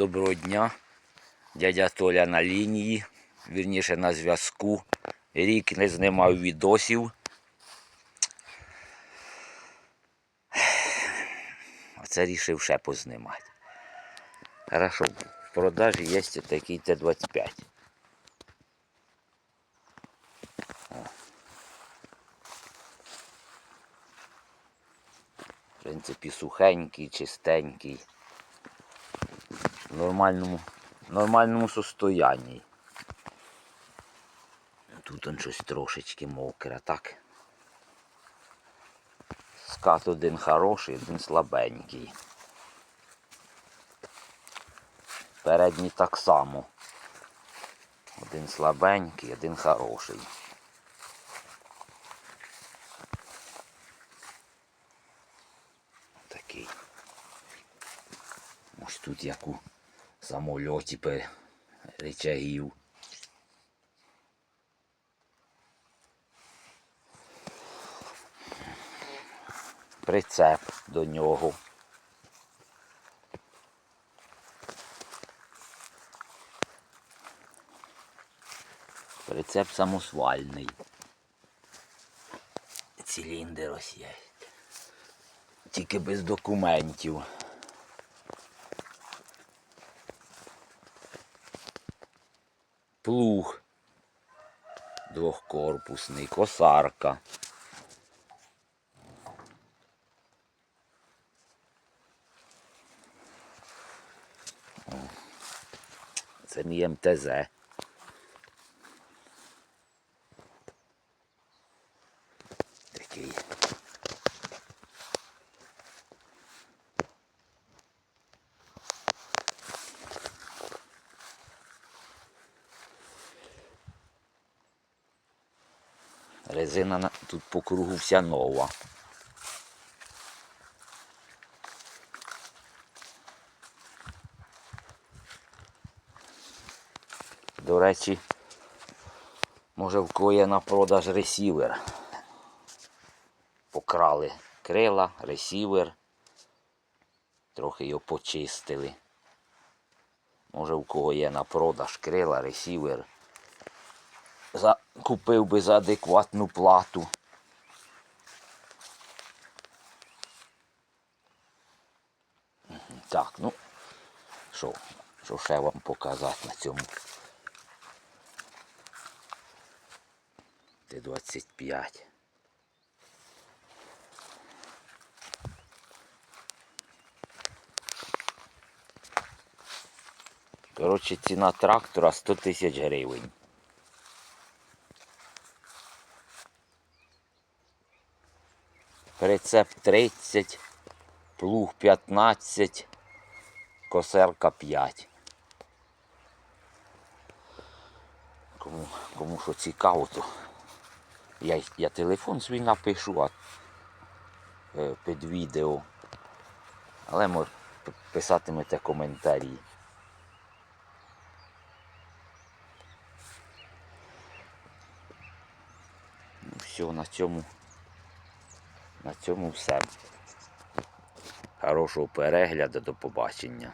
Доброго дня. Дядя Толя на лінії, вірніше на зв'язку. Рік не знімав відосів. Оце рішив ще познімати. Хорошо, в продажі є такий Т-25. В принципі, сухенький, чистенький. В нормальному, нормальному состоянні. Тут он щось трошечки мокре, так? Скат один хороший, один слабенький. Передній так само. Один слабенький, один хороший. Такий. Ось тут як у самольоті пе- речагів. Прицеп до нього. Прицеп самосвальний. Циліндр ось є. Тільки без документів. Плуг двохкорпусний, косарка. Це мій МТЗ. Такий. Резина тут по кругу вся нова. До речі, може в кого є на продаж ресівер. Покрали крила, ресівер. Трохи його почистили. Може в кого є на продаж крила, ресівер за, купив би за адекватну плату. Так, ну, що, що ще вам показати на цьому? Т-25. Коротше, ціна трактора 100 тисяч гривень. Прицеп 30, плуг 15, косерка 5. Кому, кому що цікаво, то я, я телефон свій напишу а, е, під відео. Але може писатимете коментарі. Ну, все, на цьому. На цьому все. Хорошого перегляду, до побачення.